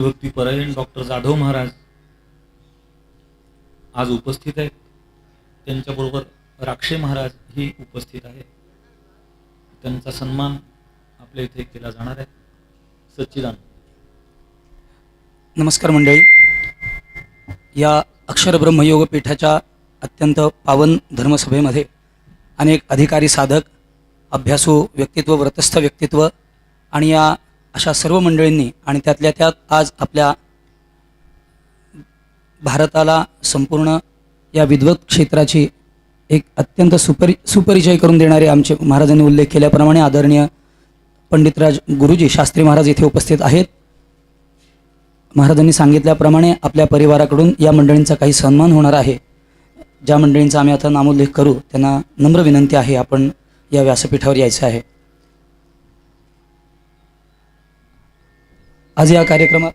भक्तीपरायण doctor Jadhav Maharaj आज उपस्थित आहेत. त्यांच्याबरोबर राक्षे महाराज ही उपस्थित आहेत. त्यांचा सन्मान आपल्या इथे केला जाणार आहे. सच्चिदान नमस्कार मंडळी. या अक्षर ब्रह्मयोग पीठाच्या अत्यंत पावन धर्मसभेमध्ये अनेक अधिकारी साधक अभ्यासू व्यक्तित्व व्रतस्थ व्यक्तित्व आणि या अशा सर्व मंडळींनी आणि त्यातल्या त्यात आज आपल्या भारताला संपूर्ण या विद्वत क्षेत्राची एक अत्यंत सुपरि सुपरिचय करून देणारे आमचे महाराजांनी उल्लेख केल्याप्रमाणे आदरणीय पंडितराज गुरुजी शास्त्री महाराज इथे उपस्थित आहेत. महाराजांनी सांगितल्याप्रमाणे आपल्या परिवाराकडून या मंडळींचा काही सन्मान होणार आहे. ज्या मंडळींचा आम्ही आता नामोल्लेख करू त्यांना नम्र विनंती आहे आपण या व्यासपीठावर यायचं आहे. आज या कार्यक्रमात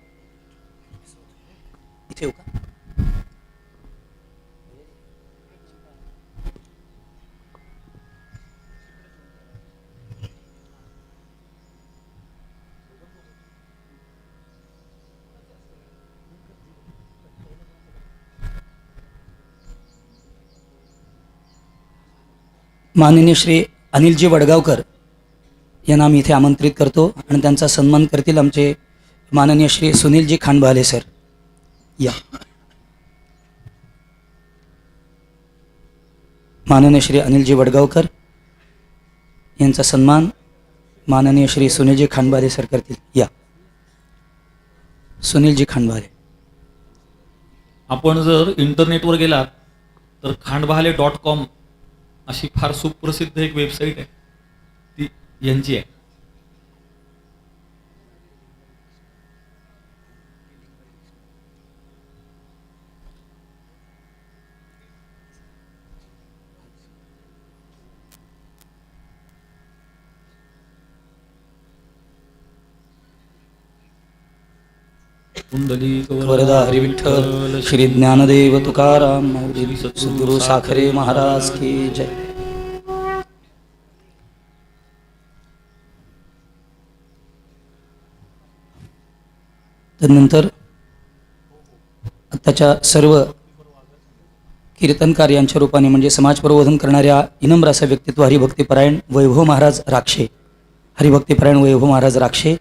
इथे का? माननीय श्री अनिलजी वडगावकर यांना आम्ही इथे आमंत्रित करतो आणि त्यांचा सन्मान करतील आमचे माननीय श्री सुनीलजी खांडबाले सर. या. माननीय श्री अनिलजी वडगावकर यांचा सन्मान माननीय श्री सुनीलजी खानबाले सर करतील. या. सुनीलजी खांडबाले. आपण जर इंटरनेटवर गेलात तर खांडबहाले डॉट कॉम अशी फार सुप्रसिद्ध एक वेबसाईट आहे. ती यांची आहे कुंडली वरदा हरी विठ्ठल श्री ज्ञानदेव तुकाराम सद्गुरु साखरे महाराज की जय. त्यानंतर आत्ताच्या सर्व कीर्तनकार यांच्या रूपाने म्हणजे समाज प्रबोधन करणाऱ्या इनम्र असा व्यक्तित्व हरिभक्तीपरायण वैभव महाराज राक्षे. हरिभक्तीपरायण वैभव महाराज राक्षे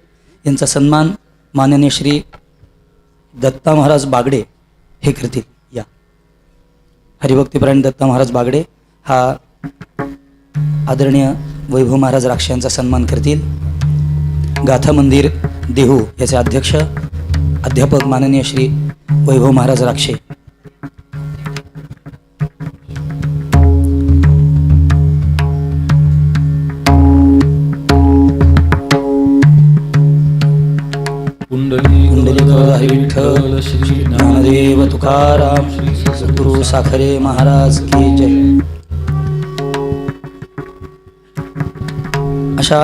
यांचा सन्मान माननीय श्री दत्ता महाराज बागडे हे करतील. या. हरिभक्तीपरायण दत्ता महाराज बागडे हा आदरणीय वैभव महाराज राक्ष यांचा सन्मान करतील. गाथा मंदिर देहू याचे अध्यक्ष अध्यापक माननीय श्री वैभव महाराज राक्षे. श्री तुकाराम सद्गुरु साखरे महाराज की जय. अशा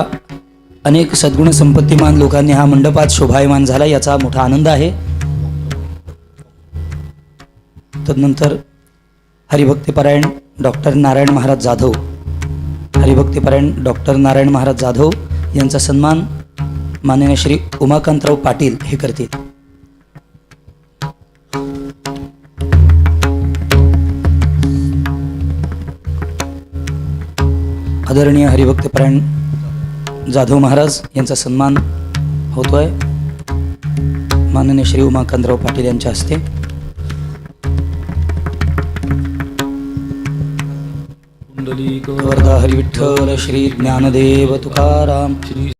अनेक सद्गुण संपत्तीमान लोकांनी हा मंडपात शोभायमान झाला याचा मोठा आनंद आहे. तदनंतर हरिभक्तीपरायण डॉक्टर नारायण महाराज जाधव हरिभक्तीपरायण डॉक्टर नारायण महाराज जाधव यांचा सन्मान माननीय श्री उमाकांतराव पाटील हे करतील. आदरणीय हरिभक्तपरायण जाधव महाराज यांचा सन्मान होतोय. माननीय श्री उमाकांतराव पाटील यांच्या हस्ते. कुंडली हरिविठ्ठल श्री ज्ञानदेव तुकाराम. श्री